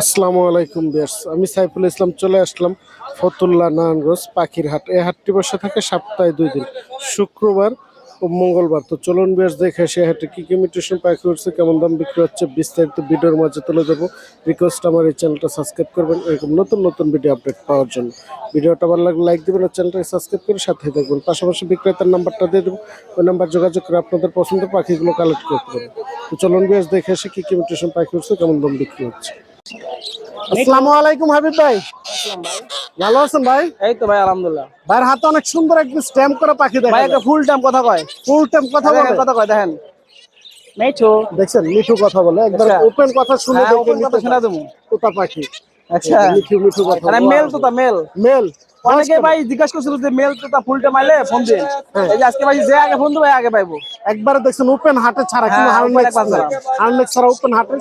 আসসালামু আলাইকুম বিয়ার্স আমি সাইফুল ইসলাম চলে আসলাম ফতুল্লা নারায়ণগঞ্জ পাখির হাট এই হাটটি বসে থাকে সপ্তাহে দুই দিন, শুক্রবার ও মঙ্গলবার। তো চলুন বিয়ার্স দেখে সে হাটে কী কী মিউটেশন পাখি উঠছে কেমন দাম বিক্রি হচ্ছে, বিস্তারিত ভিডিওর মাঝে তুলে দেবো রিকোয়েস্ট আমার এই চ্যানেলটা সাবস্ক্রাইব করবেন, এরকম নতুন নতুন ভিডিও আপডেট পাওয়ার জন্য। ভিডিওটা ভালো লাগলে লাইক দেবেন আর চ্যানেলটাকে সাবস্ক্রাইব করে সাথে দেখবেন পাশাপাশি বিক্রেতার নাম্বারটা দিয়ে দেবো, ওই নাম্বার যোগাযোগ করে আপনাদের পছন্দের পাখিগুলো কালেক্ট করতে পারবেন তো চলুন বিয়ার্স দেখে এসে কী কী মিউটেশন পাখি উঠছে কেমন দাম বিক্রি হচ্ছে। আসসালামু আলাইকুম হাবিব ভাই। ভালো আছেন ভাই? এই তো ভাই আলহামদুলিল্লাহ। ভাইয়ের হাতে অনেক সুন্দর একদম স্ট্যাম্প করা পাখি দেখেন ভাই একটা ফুল টাইম কথা কয়। ফুল টাইম কথা বলে? কথা কয় দেখেন। মিঠু। দেখছেন মিঠু কথা বলে। একবার আচ্ছা। ওপেন কথা শুনে হ্যাঁ দেখে কথা শোনা দেবো। তোতা পাখি। আচ্ছা। মিঠু মিঠু কথা আরে মেল তো তা মেল মেল অনেকে ভাই জিজ্ঞাসা করছিল যে মেল তো তা ফুল টাইম ফোন দিন হ্যাঁ। এই যে আজকে ভাই যে আগে ফোন দেবে আগে পাইবো একবারে দেখছেন ওপেন হাটে ছাড়া কিন্তু হ্যাঁ, একবার ছাড়া। হারনেক্স ছাড়া ওপেন হাটে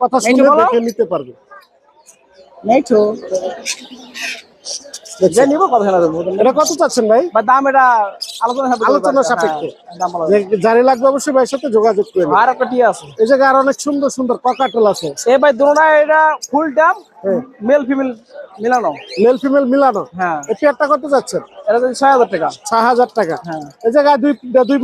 কথা শুনে। দেখে নিতে পারবে মেছো যে নিব কথা শোনা এটা কত চাচ্ছেন ভাই? বা দাম এটা আলোচনা সাপেক্ষে আলোচনা হ্যাঁ, সাপেক্ষে। লাগবে অবশ্যই ভাইয়ের সাথে যোগাযোগ আর একটা আছে। এই জায়গায় আর অনেক সুন্দর সুন্দর ককাটেল আছে। এই ভাই দুটোটা এটা ফুল টাইম। মেল ফিমেল মিলানো। মেল ফিমেল মিলানো? হ্যাঁ। এই পেয়ারটা কত যাচ্ছেন? এটা যদি ছয় হাজার টাকা। ছয় হাজার টাকা। হ্যাঁ। এই জায়গায় দুই দুই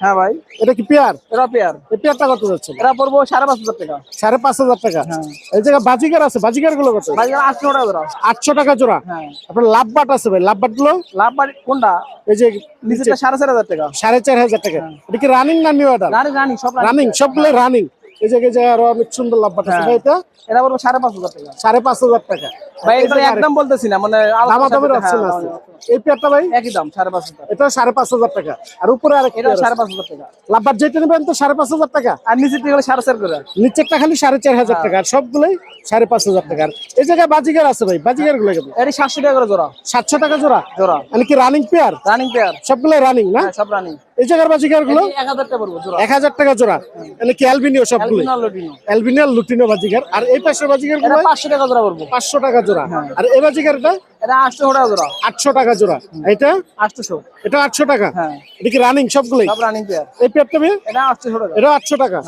হ্যাঁ ভাই। এটা কি পেয়ার? এটা পেয়ার। এই পেয়ারটা কত যাচ্ছে? এটা পড়ব সাড়ে পাঁচ হাজার টাকা। সাড়ে পাঁচ হাজার টাকা। হ্যাঁ। এই জায়গায় বাজিকার আছে? বাজিকারগুলো কত আটশো টাকা জোড়া। আটশো টাকা জোড়া? হ্যাঁ। আপনার লাভবাট আছে ভাই? লাভবাটগুলো লাভ বাড়ি কোনটা? এই যে নিচেটা সাড়ে চার হাজার টাকা। সাড়ে চার হাজার টাকা। এটা কি রানিং না নিউ অর্ডার রানি সব রানিং সবগুলো রানিং এই জায়গায় যে আরও অনেক সুন্দর আছে হ্যাঁ। ভাই এটা এটা পড়ব সাড়ে পাঁচ হাজার টাকা। সাড়ে পাঁচ হাজার টাকা। ভাই এটা একদম বলতেছি না মানে অপশন হ্যাঁ, আছে। এই পেয়ারটা ভাই? একই দাম সাড়ে পাঁচ হাজার। এটা সাড়ে পাঁচ হাজার টাকা। আর উপরে এটা সাড়ে পাঁচ হাজার টাকা। লাভবাট যেটা নেবেন তো সাড়ে পাঁচ হাজার টাকা। আর নিচে থেকে হলে সাড়ে চার করে। নিচেরটা খালি সাড়ে চার হাজার হ্যাঁ। টাকা আর সবগুলোই সাড়ে পাঁচ হাজার টাকা। আর এই জায়গায় বাজিকার আছে ভাই বাজিকারগুলো কেমন? এটি সাতশো টাকা করে জোড়া। সাতশো টাকা জোড়া? জোড়া। মানে কি রানিং পেয়ার রানিং পেয়ার সবগুলো রানিং না? সব রানিং এই জায়গার বাজিকারগুলো এক হাজার টাকা জোড়া। মানে কি অ্যালবিনিও সবগুলো অ্যালবিনিয়াল লুটিনো বাজিকার। আর এই পাশের বাজিকারগুলো পাঁচশো টাকা জোড়া পড়ব। পাঁচশো টাকা জোড়া। হ্যাঁ। আর এই বাজিকারটা? এটা আটশো টাকা জোড়া। আটশো টাকা জোড়া। এটা আটশোশো। এটা আটশো টাকা? হ্যাঁ। এটা কি রানিং সবগুলোই? রানিং পেয়ার এই পেয়ারটা এটা আটশোশো টাকা। এটা আটশো টাকা।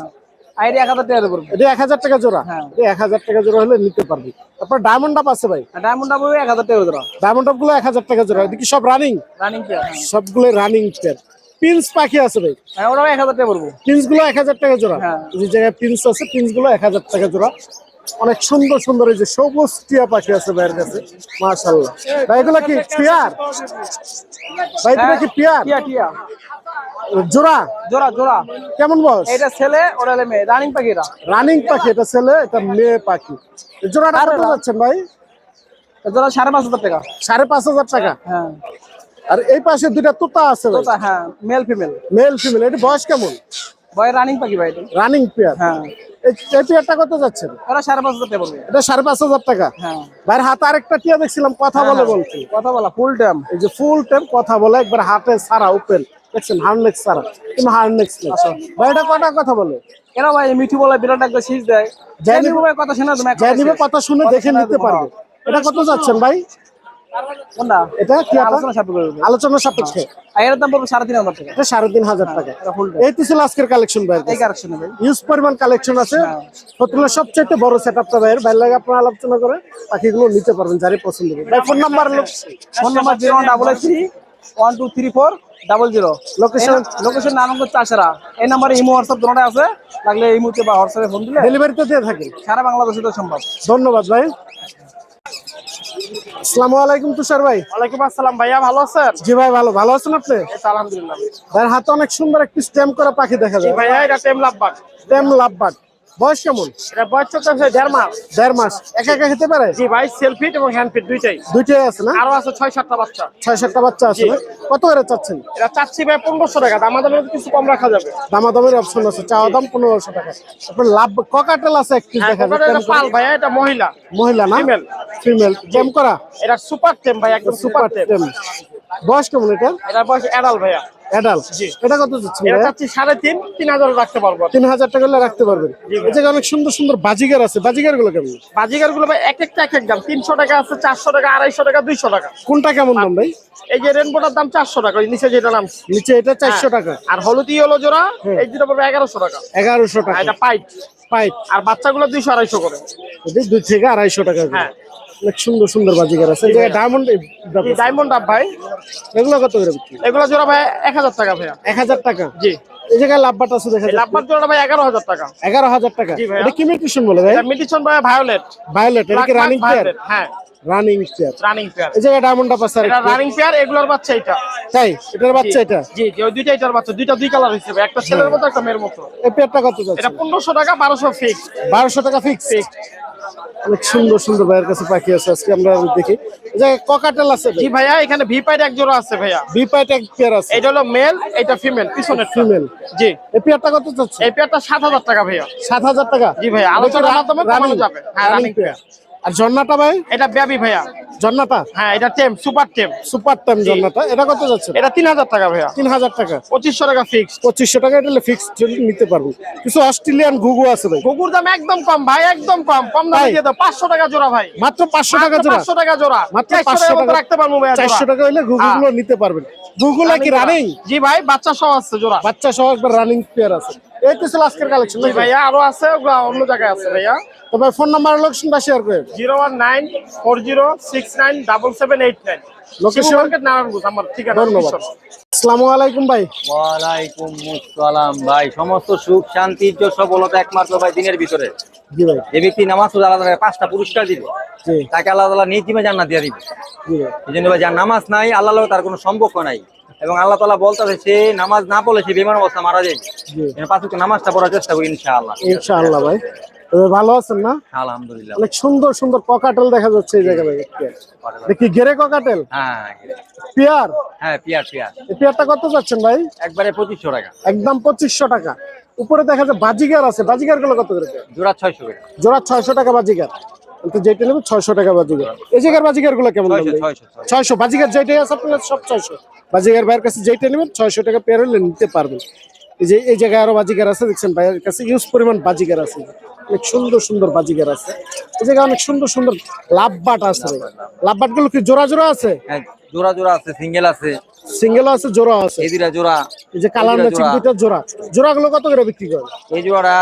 এক হাজার টাকা পড়ব। এটা এক হাজার টাকা জোড়া? হ্যাঁ। এটা টাকা জোড়া হলে নিতে পারবি। তারপর ডায়মন্ড আপ আছে ভাই। টাকা জোড়া। ডায়মন্ড আপগুলো টাকা জোড়া। সব রানিং রানিং সবগুলো রানিং পেয়ার পিন্স পাখি আছে ভাই। হ্যাঁ ওটাও এক হাজার টাকা পড়ব পিন্সগুলো এক হাজার টাকা জোড়া। হ্যাঁ। যে জায়গায় পিন্স আছে পিন্সগুলো এক হাজার টাকা জোড়া। অনেক সুন্দর সুন্দর এই যে সবুজ টিয়া পাখি আছে ভাইয়ের কাছে। মাশাল্লাহ ভাই এগুলো কি পিয়ার? ভাই এগুলো কি পিয়ার? টিয়া টিয়া। জোড়া? জোড়া জোড়া। কেমন বয়স? এটা ছেলে হলে মেয়ে। রানিং পাখিরা রানিং পাখি এটা ছেলে এটা মেয়ে পাখি। জোড়াটা কত। যাচ্ছেন ভাই? জোড়া সাড়ে পাঁচ হাজার টাকা। সাড়ে পাঁচ হাজার টাকা। হ্যাঁ। আর এই পাশে দুইটা তোতা আছে তোতা হ্যাঁ মেল ফিমেল মেল ফিমেল এটা বয়স কেমন? বয় রানিং পাখি ভাই রানিং পেয়ার হ্যাঁ। এই এই পেয়ারটা কত যাচ্ছেন ওরা সাড়ে পাঁচ হাজার টাকা এটা সাড়ে পাঁচ হাজার টাকা। হ্যাঁ। ভাইয়ের হাতে আরেকটা টিয়া দেখছিলাম কথা বলে বলছি। কথা বলা ফুল টাইম এই যে ফুল টাইম কথা বলে একবার হাতে সারা ওপেন দেখছেন হার্নেক্স সারা। কিন্তু হার্নেক্স নেই। ভাই এটা কটা কথা বলে? এরা ভাই মিঠু বলে বিরাট একটা শীষ দেয়। কথা শোনা কথা শুনে দেখে নিতে পারবে। এটা কত যাচ্ছেন ভাই? কোনটা? এটা কি আলোচনা সাপেক্ষে আলোচনা সাপেক্ষে। আর এর দাম পড়বে সাড়ে তিন হাজার টাকা। এটা সাড়ে তিন হাজার টাকা। এটা এই তো ছিল আজকের কালেকশন ভাই। এই ভাই। ইউজ পরিমাণ কালেকশন আছে। সবচেয়ে বড় সেট আপটা ভাইয়ের ভাই লাগে আপনারা আলোচনা করে পাখিগুলো নিতে পারবেন পছন্দ হবে। ভাই phone number phone number zero one double three one two three four double zero location location Narayanganj চাষেরা এই নাম্বারে ইমো হোয়াটসঅ্যাপ দুটোটাই আছে। লাগলে বা হোয়াটসঅ্যাপে ফোন দিলে ডেলিভারি তো দিয়ে থাকেন সারা বাংলাদেশে তো সম্ভব। ধন্যবাদ ভাই। আসসালামু আলাইকুম তুষার ভাই। ওয়ালাইকুম আসসালাম ভাইয়া ভালো আছেন? জি ভাই ভালো। ভালো আছেন আপনি? আলহামদুলিল্লাহ। ভাইয়ের হাতে অনেক সুন্দর একটি স্টেম করা পাখি দেখা যায়। ভাইয়া এটা টেম লাভবাগ বয়স কেমন? এটা বয়স চলছে দেড় মাস। দেড় মাস। একা একা খেতে পারে? জি ভাই সেলফিট এবং হ্যান্ড ফিট দুইটাই। দুইটাই আছে না? আরও আছে ছয় সাতটা বাচ্চা। ছয় সাতটা বাচ্চা আছে কত করে চাচ্ছেন? এটা চাচ্ছি ভাই পনেরোশো টাকা। মধ্যে কিছু কম রাখা যাবে। দামাদামের অপশন আছে। চাওয়া দাম পনেরোশো টাকা। আপনার লাভ ককাটেল আছে একটি দেখা যায় এটা পাল ভাইয়া এটা মহিলা। মহিলা না? Female. ফিমেল টেম করা? এটা সুপার টেম ভাই একদম সুপার টেম বয়স কেমন এটা এটা বয়স অ্যাডাল ভাইয়া। এটা কত? সাড়ে তিন তিন হাজার রাখতে পারব। তিন হাজার টাকা রাখতে পারবেন। এই অনেক সুন্দর সুন্দর বাজিগার আছে বাজিগারগুলো কেমন? বাজিগারগুলো ভাই এক একটা এক এক দাম। তিনশো টাকা আছে চারশো টাকা আড়াইশো টাকা দুইশো টাকা। কোনটা কেমন দাম ভাই? এই যে রেনবোটার দাম চারশো টাকা নিচে যেটা নাম নিচে এটা চারশো টাকা। আর হলুদি জোড়া এই দুটো পড়বে এগারোশো টাকা। এগারোশো আর টাকা এটা পাইট। পাইপ আর বাচ্চাগুলো দুইশো আড়াইশো করে। দুই থেকে আড়াইশো টাকা হ্যাঁ। অনেক সুন্দর সুন্দর বাজিগার আছে। এই ডায়মন্ড ডায়মন্ড আপ ভাই। এগুলো কত করে বিক্রি? এগুলো জোড়া ভাই এক হাজার টাকা ভাইয়া। এক হাজার টাকা? জি। এই জায়গায় লাভবাট আছে দেখা যায় লাভবার জোড়াটা ভাই এগারো হাজার টাকা। এগারো হাজার টাকা। এটা কি মিউটেশন বলে ভাই? এটা মিটিশন ভাই ভায়োলেট ভায়োলেট এটা কি রানিং পেয়ার হ্যাঁ। রানিং পেয়ার রানিং পেয়ার এই জায়গায় ডায়মন্ড আপ আছে এটা রানিং পেয়ার এগুলোর বাচ্চা এটা। তাই? এটার বাচ্চা এটা? জি জি ওই দুইটা এটার বাচ্চা। দুইটা দুই কালার একটা ছেলের মতো একটা মেয়ের মতো। এই পেয়ারটা কত যাচ্ছে? এটা পনেরোশো টাকা ফিক্স টাকা ফিক্স অনেক সুন্দর সুন্দর ভাইয়ের কাছে পাখি আছে আজকে আমরা দেখি। যে ককাটেল আছে জি ভাইয়া এখানে ভি পাইট এক জোড়া আছে ভাইয়া। ভিপাইট এক পেয়ার আছে। এটা হলো মেল এটা ফিমেল পিছনের ফিমেল জি। এই পেয়ারটা কত যাচ্ছে এই পেয়ারটা সাত হাজার টাকা ভাইয়া। সাত হাজার টাকা? জি ভাইয়া, আলোচনার মাধ্যমে কমানো যাবে। হ্যাঁ, রানিং পেয়ার আর ঝর্ণাটা ভাই? এটা বেবি ভাইয়া। ঝর্ণাটা হ্যাঁ এটা টেম সুপার টেম। সুপার টাইম ঝর্ণাটা এটা কত যাচ্ছে? এটা তিন হাজার টাকা ভাইয়া। তিন হাজার টাকা। পঁচিশশো টাকা ফিক্স পঁচিশশো টাকা এটা ফিক্সড নিতে পারব। কিছু অস্ট্রেলিয়ান ঘুঘু আছে ভাই। কুকুর দাম একদম কম ভাই একদম কম। কম দামে? দিয়ে দাও। পাঁচশো টাকা জোড়া ভাই। মাত্র পাঁচশো টাকা জোড়া। পাঁচশো টাকা জোড়া। মাত্র 500 টাকা। রাখতে পারব ভাইয়া চারশো টাকা হলে ঘুঘুগুলো নিতে পারবেন। ঘুঘুলা কি রানিং জি ভাই বাচ্চা সহ আছে জোড়া। বাচ্চা সহ একবার রানিং পেয়ার আছে। এই তো ছিল আজকের কালেকশন ভাইয়া আরও আছে ওগুলা অন্য জায়গায় আছে ভাইয়া। তবে ফোন নাম্বার লোকেশনটা শেয়ার করে। Zero one nine four zero six nine double seven eight nine. Location? Market Narayanganj আমার ঠিকানা ধন্যবাদ। আসসালামু আলাইকুম ভাই। ওয়ালাইকুম আসসালাম ভাই। সমস্ত সুখ শান্তি ইজ্জত সফলতা একমাত্র ভাই দিনের ভিতরে। জি ভাই। যে ব্যক্তি নামাজ পড়ে আল্লাহ পাঁচটা পুরস্কার দিবে। তাকে আল্লাহ তাআলা নিজ জিমে জান্নাত দিয়ে দিবে। এই জন্য ভাই যার নামাজ নাই আল্লাহ তার কোনো সম্পর্ক নাই। এবং আল্লাহ তালা বলতে সে নামাজ না পড়লে সে বেমার অবস্থা মারা পাঁচ নামাজটা পড়ার চেষ্টা করি ইনশাআল্লাহ। ইনশাআল্লাহ ভাই। ভালো আছেন না? আলহামদুলিল্লাহ। অনেক সুন্দর সুন্দর ককাটেল দেখা যাচ্ছে এই জায়গায় দেখি গেরে ককাটেল হ্যাঁ পেয়ার? হ্যাঁ পিয়ার পিয়ার। পেয়ারটা কত যাচ্ছেন ভাই? একবারে পঁচিশশো টাকা। একদম পঁচিশশো টাকা। উপরে দেখা যায় বাজিগার আছে। বাজিগারগুলো কত করে? জোড়া ছয়শো টাকা। জোড়া ছয়শো টাকা বাজিগার। যেটা নেবে ছয়শো টাকা বাজিগার। এই জায়গার বাজিগারগুলো কেমন দাম ছয়শো বাজিগার যেটাই আছে আপনার সব ছয়শো। বাজিগার ভাইয়ের কাছে যেটা নেবেন ছয়শো টাকা পেয়ার হলে নিতে পারবেন। এই যে এই জায়গায় আরও বাজিগার আছে দেখছেন ভাইয়ের কাছে ইউজ পরিমাণ বাজিগার আছে। অনেক সুন্দর সুন্দর বাজিগার আছে। এই জায়গায় অনেক সুন্দর সুন্দর লাভবাট আছে লাভবাটগুলো কি জোড়া জোড়া আছে? হ্যাঁ জোড়া জোড়া আছে সিঙ্গেল আছে। সিঙ্গেল আছে জোড়া আছে। এদিরা জোড়া এই যে কালার জোড়া ম্যাচিং জোড়া। দুইটা জোড়া। জোড়াগুলো কত করে বিক্রি করে এই জোড়াটা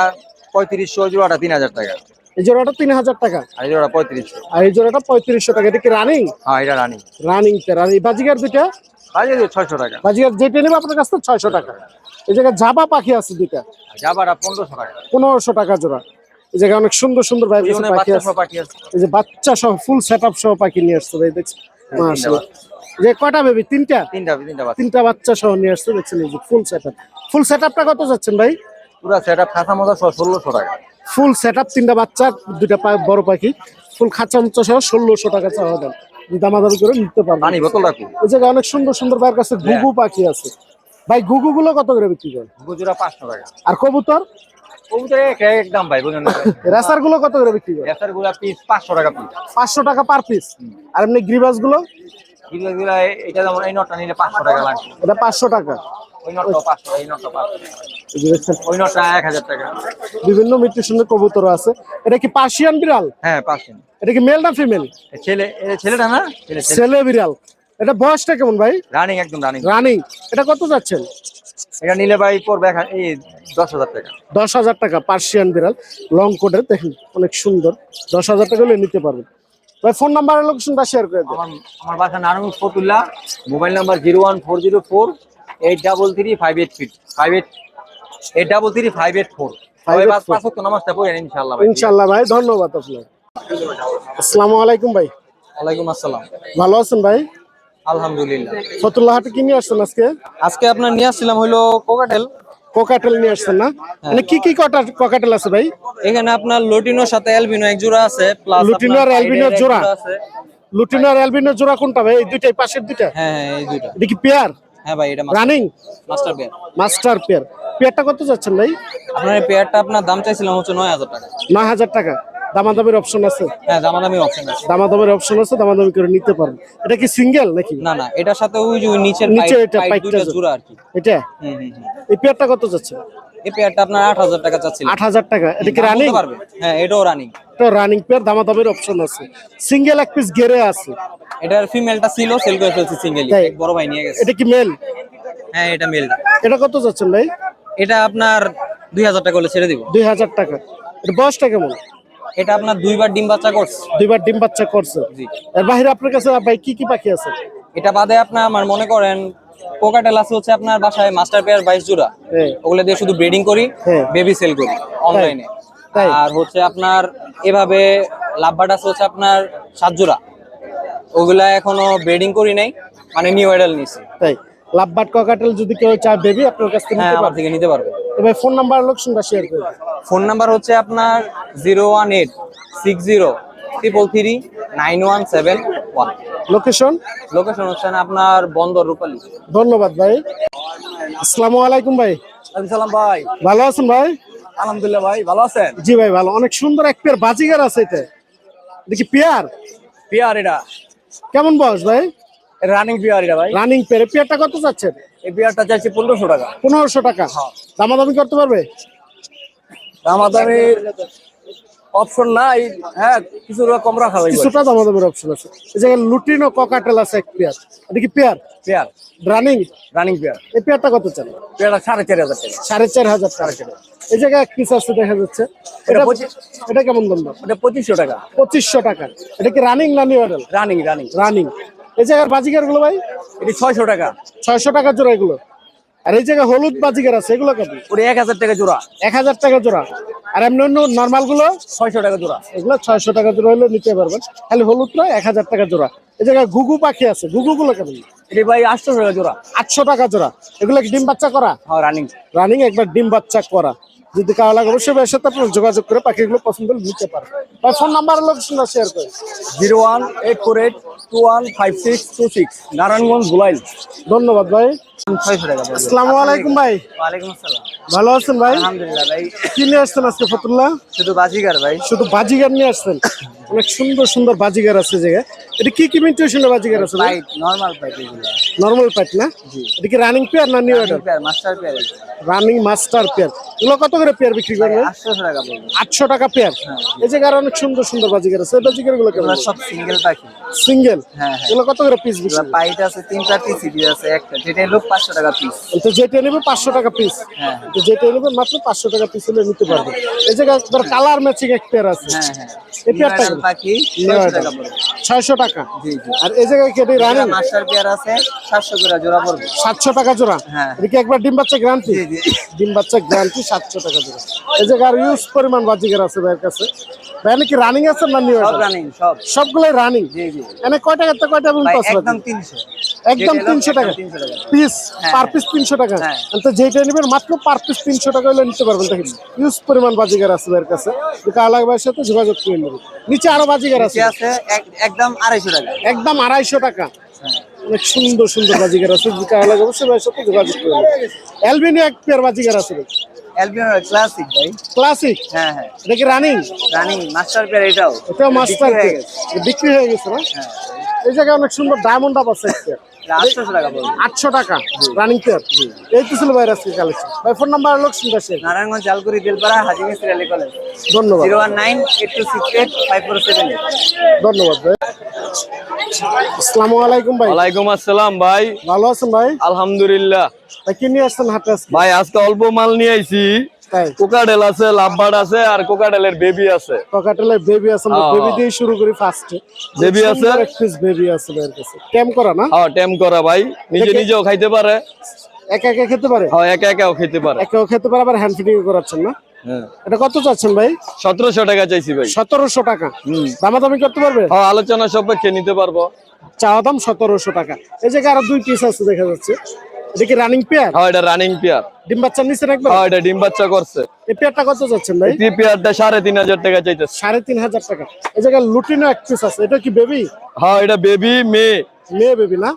পঁয়ত্রিশশো জোড়াটা তিন হাজার টাকা। এই জোড়াটা তিন হাজার টাকা। আর এই জোড়াটা পঁয়ত্রিশশো আর এই জোড়াটা পঁয়ত্রিশশো টাকা। এটা কি রানিং হ্যাঁ এটা রানি রানিং পেয়ার আর এই বাজিগার দুইটা? বাজে ছয়শো টাকা। বাজিগার যেটা নেবে আপনার কাছে ছয়শো টাকা। এই জায়গায় জাবা পাখি আছে দুইটা। জাবাটা পনেরোশো টাকা। পনেরোশো টাকা জোড়া। এই জায়গায় অনেক সুন্দর সুন্দর ভাই পাখি আছে। এই যে বাচ্চা সহ ফুল সেট আপ সহ পাখি নিয়ে আসছে ভাই দেখছেন? মাশাআল্লাহ যে কয়টা বেবি তিনটা? তিনটা তিনটা বাচ্চা। তিনটা বাচ্চা সহ নিয়ে আসছে দেখছেন এই যে full set up full set আপটা কত যাচ্ছেন ভাই? পুরো সেট আপ খাসা মজা ষোলোশো টাকা। ফুল সেট আপ তিনটা বাচ্চা দুইটা পা- বড় পাখি। ফুল খাঁচা মুচা সহ ষোলোশো টাকা চাওয়া দাম দামাদামি করে নিতে পারবেন পানি বোতল রাখু এই জায়গায় অনেক সুন্দর সুন্দর ভাইয়ের কাছে ঘুঘু পাখি আছে। ভাই ঘুঘু গুলো কত করে বিক্রি করেন? পাঁচশো টাকা। আর কবুতর? কবুতরে এক এক দাম ভাই বুঝলেন রেসারগুলো কত করে বিক্রি করেন? গুলা পিস পাঁচশো টাকা পিস পাঁচশো টাকা পার পিস আর এমনি গ্রিবাসগুলো এগুলো গুলা এটা যেমন এই নিলে পাঁচশো টাকা লাগবে। এটা পাঁচশো টাকা। ওই নটটা পাঁচশো এই নটটা পাঁচশো টাকা। বিভিন্ন মিউটেশনের কবুতর আছে। এটা কি পার্সিয়ান বিড়াল? হ্যাঁ পাঁচশো এটা কি মেল না ফিমেল? ছেলে ছেলেটা না? ছেলে বিড়াল। এটা বয়সটা কেমন ভাই? রানিং একদম রানিং। রানিং। এটা কত যাচ্ছেন? এটা নিলে ভাই পড়বে এই দশ হাজার টাকা। দশ হাজার টাকা পার্সিয়ান বিড়াল। লং কোটের দেখুন অনেক সুন্দর। দশ হাজার টাকা হলে নিতে পারবেন। ভাই ফোন নাম্বার লোকেশনটা শেয়ার করে দেন। আমার বাসা Narayan Fatullah mobile number zero one four zero four eight double three five eight fit five eight eight double three five eight four 584 পাঁচ তো নামাজটা পড়েন ইনশাল্লাহ ভাই। ইনশাল্লাহ ভাই ধন্যবাদ আপনার আসসালামু আলাইকুম ভাই। ওয়ালাইকুম আসসালাম। ভালো আছেন ভাই? আলহামদুলিল্লাহ। ফতুল্লাহ হাটে কি নিয়ে আসছেন আজকে? আজকে আপনার নিয়ে আসছিলাম হলো কোকাটেল। কোকাটেল নিয়ে আসছেন না? মানে কি কি কটা কোকাটেল আছে ভাই? এখানে আপনার লটিনোর সাথে অ্যালবিনো এক জোড়া আছে প্লাস লুটিনো আর জোড়া? আছে। লুটিনো আর অ্যালবিনো জোড়া কোনটা ভাই? এই দুইটাই পাশের দুইটা? হ্যাঁ হ্যাঁ এই দুইটা। এটা কি পেয়ার? হ্যাঁ ভাই এটা running master pair. Master pair. পেয়ারটা কত যাচ্ছেন ভাই? আপনার এই পেয়ারটা আপনার দাম চাইছিলাম হচ্ছে নয় হাজার টাকা। নয় হাজার টাকা। দামাদামির অপশন আছে? হ্যাঁ দামাদামি অপশন আছে। দামাদামির অপশন আছে দামাদামি করে নিতে পারেন এটা কি সিঙ্গেল নাকি? না না এটার সাথে ওই যে নিচের নিচে এটা, পাইপটা জোড়া আর কি। এটা? হুম হুম এই পেয়ারটা কত যাচ্ছে এই পেয়ারটা আপনার আট হাজার টাকা চাচ্ছিল আট হাজার টাকা। এটা কি রানিং পারবে? হ্যাঁ এটাও রানিং তো রানিং পেয়ার দামাদামির অপশন আছে। সিঙ্গেল এক পিস গেরে আছে। এটার ফিমেলটা ছিল সেল করে ফেলছি সিঙ্গেলি বড় ভাই নিয়ে গেছে। এটা কি মেল হ্যাঁ এটা মেলটা এটা কত যাচ্ছেন ভাই? এটা আপনার দুই হাজার টাকা হলে ছেড়ে দিব। দুই হাজার টাকা। এটা বয়সটা কেমন? এটা আপনার দুইবার ডিম বাচ্চা করছে। দুইবার ডিম বাচ্চা করছে। জি। এর বাইরে আপনার কাছে ভাই কি কি পাখি আছে? এটা বাদে আপনার আমার মনে করেন কোকাটেল আছে হচ্ছে আপনার বাসায় মাস্টার পেয়ার বাইশ জোড়া। হ্যাঁ। ওগুলো দিয়ে শুধু ব্রিডিং করি হ্যাঁ। বেবি সেল করি অনলাইনে তাই? আর হচ্ছে আপনার এভাবে লাভবার্ড আছে হচ্ছে আপনার সাত জোড়া। ওগুলা এখনও ব্রিডিং করি নাই মানে নিউ আইডাল নিছি তাই। লাভবাট ককাটেল যদি কেউ চায় বেবি আপনার কাছ থেকে হ্যাঁ আমার থেকে নিতে পারবে। তবে ফোন নাম্বার লোকেশনটা শেয়ার করে দিন। ফোন নাম্বার হচ্ছে আপনার zero one eight six zero triple three nine one seven one. Location location হচ্ছে আপনার বন্দর রূপালী। ধন্যবাদ ভাই। আসসালামু আলাইকুম ভাই। সালাম ভাই। ভালো আছেন ভাই? আলহামদুলিল্লাহ ভাই ভালো আছেন? জি ভাই ভালো। অনেক সুন্দর এক পেয়ার বাজিগার আছে এটা। দেখি পেয়ার? পেয়ার এটা। কেমন বয়স ভাই? রানিং পিয়ার এটা ভাই রানিং পেয়ার পেয়ারটা কত যাচ্ছেন এই পিয়ারটা চাইছি পনেরোশো টাকা। পনেরোশো টাকা। দামাদামি করতে পারবে? দামাদামি অপশন নাই। হ্যাঁ কিছু কম রাখা লাগবে। কিছুটা দামাদামির অপশন আছে। এই জায়গায় লুটিনো ককাটেল আছে এক পেয়ার এটা কি pair pair running running pair এই পেয়ারটা কত চান? পেয়ারটা সাড়ে চারি হাজার টাকা। সাড়ে চার হাজার টাকা। এই জায়গায় এক পিস আছে দেখা যাচ্ছে? এটা এটা এটা কেমন দাম ওটা পঁচিশশো টাকা। পঁচিশশো টাকা। এটা কি রানিং না নিউ রানিং রানিং রানিং এই জায়গার বাজিগারগুলো ভাই? এটি ছয়শো টাকা। ছয়শো টাকা জোড়া এগুলো। আর এই জায়গায় হলুদ বাজিগার আছে এগুলো কেমন ওটা এক হাজার টাকা জোড়া। এক হাজার টাকা জোড়া। আর এমনি অন্য নর্মালগুলো ছয়শো টাকা জোড়া। এগুলো ছয়শো টাকা জোড়া হলে নিতে পারবেন। খালি হলুদ নয় এক হাজার টাকা জোড়া। এই জায়গায় ঘুঘু পাখি আছে ঘুঘু গুলো কেমন? এটি ভাই আটশো টাকা জোড়া। আটশো টাকা জোড়া। এগুলো ডিম বাচ্চা করা? হ্যাঁ রানিং রানিং একবার ডিম বাচ্চা করা। যদি কারও লাগে অবশ্যই ভাইয়ের সাথে আপনার যোগাযোগ করে পাখিগুলো পছন্দ হলে নিতে পারেন। ভাই ফোন নাম্বার লোকেশনটা শেয়ার করে zero one eight four eight two one five six two six Narayanganj ধন্যবাদ ভাই। আসসালামু আলাইকুম ভাই। ওয়ালাইকুম আসসালাম। ভালো আছেন ভাই? আলহামদুলিল্লাহ ভাই। কি নিয়ে আসছেন আজকে ফতুল্লাহ শুধু বাজিগার ভাই। শুধু বাজিগার নিয়ে আসছেন? অনেক সুন্দর সুন্দর বাজিগার আছে জায়গায় এটা কি কি মিউটেশনের বাজিগার আছে ভাই? নর্মাল এগুলো। নর্মাল পাইপ না? এটা কি রানিং পেয়ার না new order pair master pair running master pair এগুলো কত করে পেয়ার বিক্রি করবে আটশোশো টাকা বলব। আটশো টাকা পেয়ার এই জায়গায় অনেক সুন্দর সুন্দর বাজিগার আছে। এই বাজিগারগুলো কেমন? সব সিঙ্গেল পাখি। সিঙ্গেল হ্যাঁ, হ্যাঁ। এগুলো কত করে পিস বিক্রি? পাইট আছে তিন চারটি সিডি আছে একটা। যেটা লোক পাঁচশো টাকা পিস তো যেটা নেবে পাঁচশো টাকা পিস হ্যাঁ। যেটা নেবেন মাত্র পাঁচশো টাকা পিস হলে নিতে পারবে এই জায়গায় কালার ম্যাচিং এক পেয়ার আছে। হ্যাঁ হ্যাঁ। এই পেয়ারটা পাখি। টাকা পড়বে। ছয়শো টাকা। জি জি। আর এই জায়গায় কেটে রানিং? মাস্টার পেয়ার আছে সাতশো করে জোড়া পড়বে। সাতশো টাকা জোড়া? হ্যাঁ। এটা কি একবার ডিম বাচ্চা গ্যারান্টি। ডিম বাচ্চা গ্যারান্টি সাতশো টাকা জোড়া। এই জায়গায় আর ইউজ পরিমাণ বাজিগার আছে ভাইয়ের কাছে। ভাই কি রানিং আছে না নিউ সব রানিং সব। সবগুলাই রানিং জি জি। এনে কয় টাকা থেকে কয়টা আছে একদম তিনশো। একদম যেটা তিনশো টাকা। 300 টাকা। পিস হ্যাঁ, পার পিস তিনশো টাকা। হ্যাঁ। তো যেটা নেবেন মাত্র পার পিস তিনশো টাকা হলে নিতে পারবেন দেখেন। ইউজ পরিমাণ বাজিগার আছে ভাইয়ের কাছে। আলাগ ভাইয়ের সাথে যোগাযোগ করে নেবেন। নিচে আরও বাজিগার আছে। আছে এক- একদম আড়াইশো টাকা। একদম আড়াইশো টাকা। হ্যাঁ। অনেক সুন্দর সুন্দর বাজিকার আছে অবশ্যই সাথে যোগাযোগ এক পেয়ার বাজিকার আছে অ্যালবিনো ক্লাসিক ভাই। ক্লাসিক হ্যাঁ হ্যাঁ। এটা কি রানিং রানিং মাস্টার পেয়ার এটাও। এটাও মাস্টার বিক্রি হয়ে গেছে। বিক্রি হয়ে গেছে না? হ্যাঁ। এই জায়গায় অনেক সুন্দর ডায়মন্ড আপ আছে টাকা আটশো টাকা রানিং পেয়ার এই তো ছিল আজকে কালেকশন ভাই ফোন নাম্বার লোক শুনতে আসে নারায়ণগঞ্জ জালকুড়ি বেলপাড়া হাজি মিস্ত্রি আলী কলেজ ধন্যবাদ। Zero one nine eight two six eight five four seven eight ধন্যবাদ ভাই। আসসালামু আলাইকুম ভাই। ওয়ালাইকুম আসসালাম ভাই। ভালো আছেন ভাই? আলহামদুলিল্লাহ। কি নিয়ে আসছেন হাতে ভাই আজকে অল্প মাল নিয়ে আইছি। কোকাডেল আছে লাভবার্ড আছে আর কোকাডেলের বেবি আছে। পকেটেলে বেবি আছে আমরা। বেবি দিয়ে শুরু করি ফার্স্টে Baby আছে? এক পিস বেবি আছে ভাইয়ের কাছে। ক্যাম করা না? হ্যাঁ টেম করা ভাই। নিজে নিজেও খাইতে পারে। একা একা খেতে পারে? হ্যাঁ একা একাও খেতে পারে। একাও খেতে পারে আবার হ্যান্ড ফিটিং করাচ্ছেন না? হ্যাঁ। এটা কত চাচ্ছেন ভাই? সতেরোশো টাকা চাইছি ভাই। সতেরোশো টাকা। দামাদামি করতে পারবে? হ্যাঁ আলোচনা সাপেক্ষে নিতে পারব। চাওয়া দাম সতেরোশো টাকা। এই জায়গায় আরও দুই পিস আছে দেখা যাচ্ছে। এটা কি রানিং পেয়ার হ্যাঁ এটা রানিং পেয়ার ডিম বাচ্চা নিচে রাখবেন হ্যাঁ এটা ডিম বাচ্চা করছে। এই পেয়ারটা কত যাচ্ছেন ভাই? এই পেয়ারটা সাড়ে তিন হাজার টাকা চাইতেছে। সাড়ে তিন হাজার টাকা। এই জায়গায় লুটিনো এক পিস আছে। এটা কি বেবি হ্যাঁ এটা বেবি মেয়ে। মেয়ে বেবি না?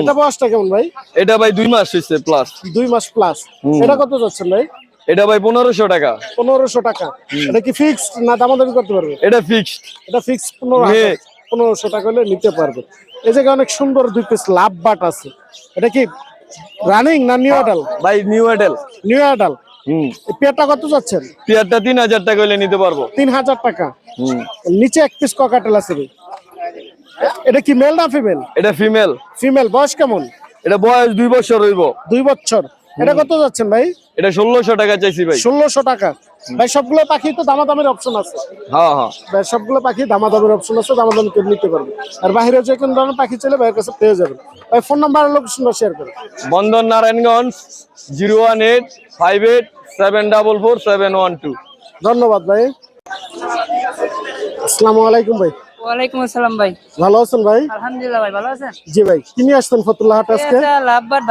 এটা বয়সটা কেমন ভাই? এটা ভাই দুই মাস হয়েছে প্লাস দুই মাস প্লাস এটা কত যাচ্ছেন ভাই? এটা ভাই পনেরোশো টাকা। পনেরোশো টাকা। এটা কি ফিক্সড না দামাদামি করতে পারবে? এটা ফিক্সড এটা ফিক্স পনেরো। পনেরোশো টাকা হলে নিতে পারবে। এই জায়গায় অনেক সুন্দর দুই পিস লাভ বাট আছে। এটা কি রানিং না নিউ অ্যাডাল ভাই নিউ অ্যাডাল নিউ অ্যাডাল হুম। পেয়ারটা কত যাচ্ছেন? পেয়ারটা তিন হাজার টাকা হলে নিতে পারব। তিন হাজার টাকা। হুম। নিচে এক পিস ককাটেল আছে ভাই। এটা কি মেল না ফিমেল এটা ফিমেল ফিমেল বয়স কেমন? এটা বয়স দুই বছর হইব। দুই বছর। এটা কত যাচ্ছেন ভাই? এটা ষোলোশো টাকা চাইছি ভাই। ষোলোশো টাকা। ভাই সবগুলো পাখি তো দামাদামের অপশন আছে। হ্যাঁ হ্যাঁ। ভাই সবগুলো পাখি দামাদামের অপশন আছে দামাদামি করে নিতে পারবে। আর বাইরে যে কোনো ধরনের পাখি চলে ভাইয়ের কাছে পেয়ে যাবেন। ভাই ফোন নাম্বার লোকেশনটা শেয়ার করুন। Narayanganj zero one eight five eight seven double four seven one two ধন্যবাদ ভাই। আসসালামু আলাইকুম ভাই। ওয়ালাইকুম আসসালাম ভাই। ভালো আছেন ভাই? আলহামদুলিল্লাহ ভাই ভালো আছেন? জি ভাই কি নিয়ে আসতেন ফতুল্লাহ হাট আজকে? লাভবার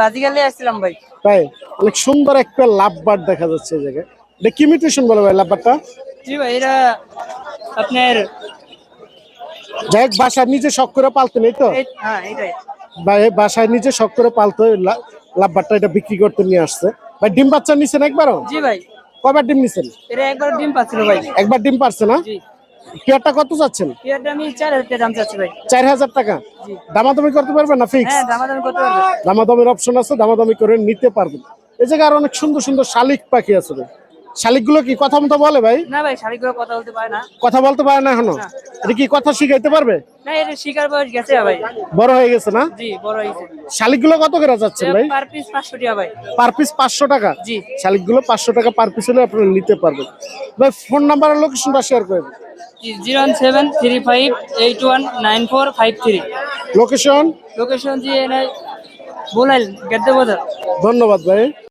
আসছিলাম ভাই। তাই অনেক সুন্দর একটা লাভ বার দেখা যাচ্ছে এই জায়গায়। এটা কি মিউটেশন বলে ভাই লাভ বারটা জি ভাই এটা আপনার যাই হোক বাসায় নিজে শখ করে পালতেন এই তো? হ্যাঁ এটাই ভাই বাসায় নিজে শখ করে পালতো লাভ বারটা এটা বিক্রি করতে নিয়ে আসছে। ভাই ডিম বাচ্চা নিছেন একবারও? জি ভাই। কয়বার ডিম নিছেন? এটা একবার ডিম পাচ্ছিল ভাই। একবার ডিম পারছে না? জি। পেয়ারটা কত পেয়ারটা আমি হাজার টাকা দাম চাচ্ছি ভাই। চার হাজার টাকা? জি। দামাদামি করতে পারবেন না ফিক্স হ্যাঁ দামাদামি করতে পারবে দামাদামির অপশন আছে দামাদামি করে নিতে পারবেন। এই জায়গায় আর অনেক সুন্দর সুন্দর শালিক পাখি আছে শালিকগুলো কি কথা মতো বলে ভাই? না ভাই শালিকগুলো কথা বলতে পারে না। কথা বলতে পারে না এখনও? এটা কি কথা শিখাইতে পারবে? না এটা শিকার বয়স গেছে ভাই। বড় হয়ে গেছে না? জি বড় হয়েছে। শালিকগুলো কত করে যাচ্ছে ভাই? পার পিস 500 টাকা ভাই। পার পিস 500 টাকা? জি। শালিকগুলো 500 টাকা পার পিস হলে আপনারা নিতে পারবেন। ভাই ফোন নাম্বার আর লোকেশনটা শেয়ার করে দিন। জি 01735819453 লোকেশন লোকেশন জি এনে বলাইল গেদ্দে ধন্যবাদ ভাই।